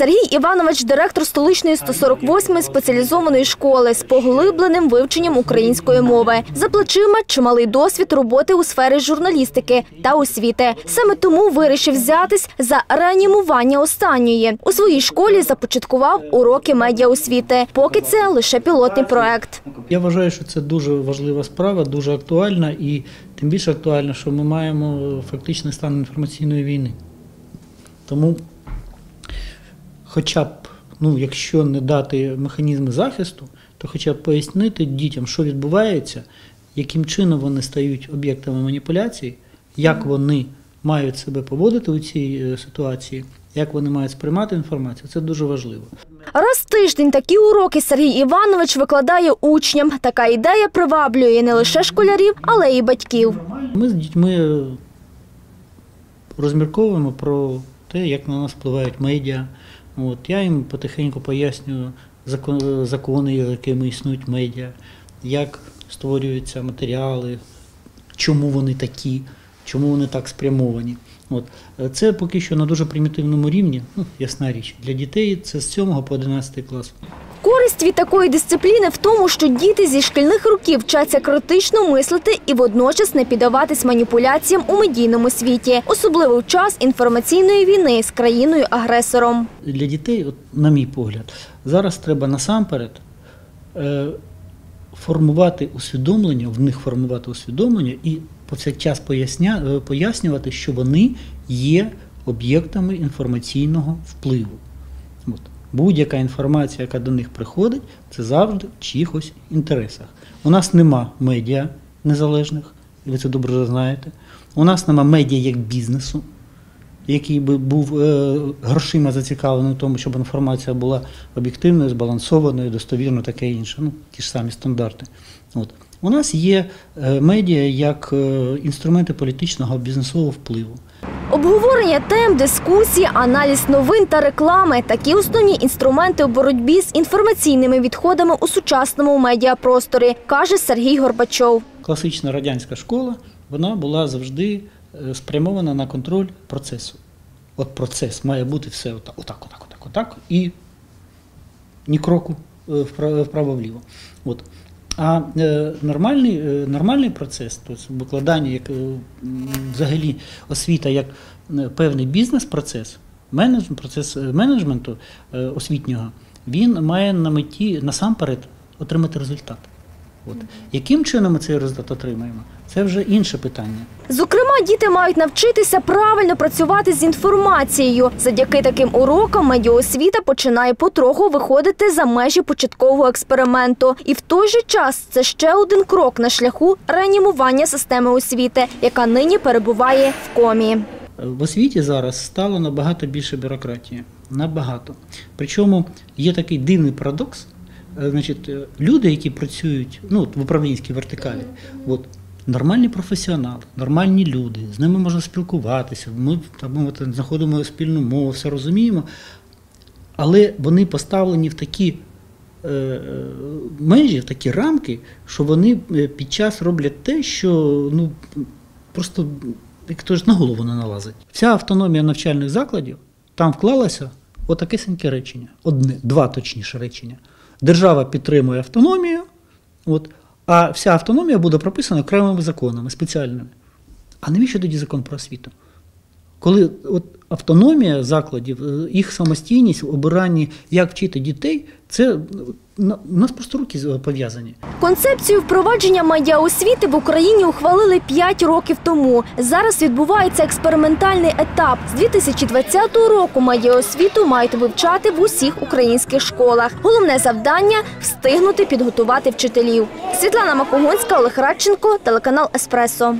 Сергій Іванович, директор столичної 148-ї спеціалізованої школи з поглибленим вивченням української мови. За плечима чималий досвід роботи у сфері журналістики та освіти. Саме тому вирішив взятись за реанімування останньої. У своїй школі започаткував уроки медіаосвіти. Поки це лише пілотний проект. Я вважаю, що це дуже важлива справа, дуже актуальна і тим більше актуальна, що ми маємо фактичний стан інформаційної війни. Тому, хоча б, ну, якщо не дати механізми захисту, то хоча б пояснити дітям, що відбувається, яким чином вони стають об'єктами маніпуляцій, як вони мають себе поводити у цій е, ситуації, як вони мають сприймати інформацію, це дуже важливо. Раз в тиждень такі уроки Сергій Іванович викладає учням. Така ідея приваблює не лише школярів, але й батьків. Ми з дітьми розмірковуємо про те, як на нас впливають медіа. От, я їм потихеньку пояснюю закон- закони, якими існують медіа, як створюються матеріали, чому вони такі, чому вони так спрямовані. От. Це поки що на дуже примітивному рівні, ну, ясна річ. Для дітей це з 7 по 11 клас. Користь від такої дисципліни в тому, що діти зі шкільних років вчаться критично мислити і водночас не піддаватись маніпуляціям у медійному світі, особливо в час інформаційної війни з країною-агресором. для дітей, на мій погляд, зараз треба насамперед е, формувати усвідомлення, в них формувати усвідомлення і повсякчас е, пояснювати, що вони є об'єктами інформаційного впливу. От. Будь-яка інформація, яка до них приходить, це завжди в чиїхось інтересах. У нас нема медіа незалежних, ви це добре знаєте. У нас нема медіа як бізнесу який би був е, грошима зацікавлений в тому, щоб інформація була об'єктивною, збалансованою, достовірною, таке інше. Ну, ті ж самі стандарти. От. У нас є е, медіа як е, інструменти політичного бізнесового впливу. Обговорення тем, дискусії, аналіз новин та реклами такі основні інструменти у боротьбі з інформаційними відходами у сучасному медіапросторі, каже Сергій Горбачов. Класична радянська школа вона була завжди е, спрямована на контроль процесу. От процес має бути все отак, отак, отак, отак, отак і ні кроку е, вправо-. От. А е, нормальний, е, нормальний процес, тобто викладання як е, взагалі освіта як певний бізнес-процес, процес менеджменту освітнього, він має на меті насамперед отримати результат. От. Яким чином ми цей результат отримаємо? Це вже інше питання. Зокрема, діти мають навчитися правильно працювати з інформацією. Завдяки таким урокам медіаосвіта починає потроху виходити за межі початкового експерименту. І в той же час це ще один крок на шляху реанімування системи освіти, яка нині перебуває в комі. В освіті зараз стало набагато більше бюрократії. Набагато. Причому є такий дивний парадокс. Е, Значить, е, люди, які працюють ну, в управлінській вертикалі, от, нормальні професіонали, нормальні люди, з ними можна спілкуватися, ми би мовити, знаходимо спільну мову, все розуміємо, але вони поставлені в такі е, межі, в такі рамки, що вони під час роблять те, що ну, просто як то ж на голову не налазить. Вся автономія навчальних закладів там вклалася отакесеньке речення. Одне, два точніше речення. Держава підтримує автономію, от, а вся автономія буде прописана окремими законами, спеціальними. А навіщо тоді закон про освіту? Коли от автономія закладів, е, їх самостійність в обиранні, як вчити дітей, це ну, у нас просто руки з- пов'язані. Концепцію впровадження медіаосвіти в Україні ухвалили 5 років тому. Зараз відбувається експериментальний етап. З 2020 року медіаосвіту мають вивчати в усіх українських школах. Головне завдання встигнути підготувати вчителів. Світлана Макогонська, Олег Радченко, телеканал Еспресо.